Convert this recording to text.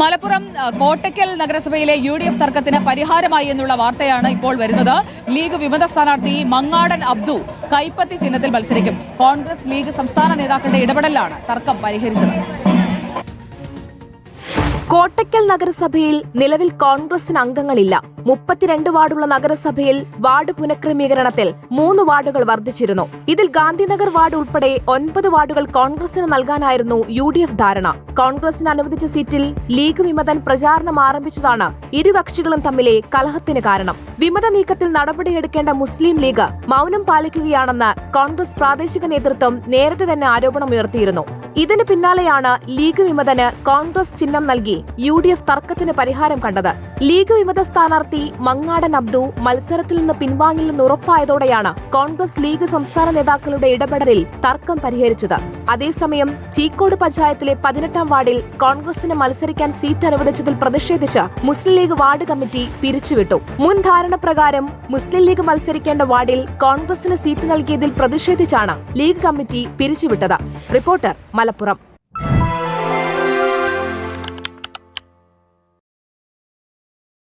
മലപ്പുറം കോട്ടയ്ക്കൽ നഗരസഭയിലെ U D F തർക്കത്തിന് പരിഹാരമായി എന്നുള്ള വാർത്തയാണ് ഇപ്പോൾ വരുന്നത്. ലീഗ് വിമത സ്ഥാനാർത്ഥി മങ്ങാടൻ അബ്ദു കൈപ്പത്തി ചിഹ്നത്തിൽ മത്സരിക്കും. കോൺഗ്രസ് ലീഗ് സംസ്ഥാന നേതാക്കളുടെ ഇടപെടലാണ് തർക്കം പരിഹരിച്ചത്. കോട്ടയ്ക്കൽ നഗരസഭയിൽ നിലവിൽ കോൺഗ്രസിന് അംഗങ്ങളില്ല. മുപ്പത്തിരണ്ട് വാർഡുള്ള നഗരസഭയിൽ വാർഡ് പുനഃക്രമീകരണത്തിൽ മൂന്ന് വാർഡുകൾ വർദ്ധിച്ചിരുന്നു. ഇതിൽ ഗാന്ധിനഗർ വാർഡ് ഉൾപ്പെടെ ഒൻപത് വാർഡുകൾ കോൺഗ്രസിന് നൽകാനായിരുന്നു യു ഡി എഫ് ധാരണ. കോൺഗ്രസിന് അനുവദിച്ച സീറ്റിൽ ലീഗ് വിമതൻ പ്രചാരണം ആരംഭിച്ചതാണ് ഇരു കക്ഷികളും തമ്മിലെ കലഹത്തിന് കാരണം. വിമത നീക്കത്തിൽ നടപടിയെടുക്കേണ്ട മുസ്ലിം ലീഗ് മൗനം പാലിക്കുകയാണെന്ന് കോൺഗ്രസ് പ്രാദേശിക നേതൃത്വം നേരത്തെ തന്നെ ആരോപണമുയർത്തിയിരുന്നു. ഇതിന് പിന്നാലെയാണ് ലീഗ് വിമതന് കോൺഗ്രസ് ചിഹ്നം നൽകി യു ഡി എഫ് തർക്കത്തിന് പരിഹാരം കണ്ടത്. ലീഗ് വിമത സ്ഥാനാർത്ഥി മങ്ങാടൻ അബ്ദു മത്സരത്തിൽ നിന്ന് പിൻവാങ്ങില്ലെന്ന് ഉറപ്പായതോടെയാണ് കോൺഗ്രസ് ലീഗ് സംസ്ഥാന നേതാക്കളുടെ ഇടപെടലിൽ തർക്കം പരിഹരിച്ചത്. അതേസമയം ചീക്കോട് പഞ്ചായത്തിലെ പതിനെട്ടാം വാർഡിൽ കോൺഗ്രസിന് മത്സരിക്കാൻ സീറ്റ് അനുവദിച്ചതിൽ പ്രതിഷേധിച്ച് മുസ്ലിം ലീഗ് വാർഡ് കമ്മിറ്റി പിരിച്ചുവിട്ടു. മുൻ ധാരണ പ്രകാരം മുസ്ലിം ലീഗ് മത്സരിക്കേണ്ട വാർഡിൽ കോൺഗ്രസിന് സീറ്റ് നൽകിയതിൽ പ്രതിഷേധിച്ചാണ് ലീഗ് കമ്മിറ്റി പിരിച്ചുവിട്ടത്. റിപ്പോർട്ടർ മലപ്പുറം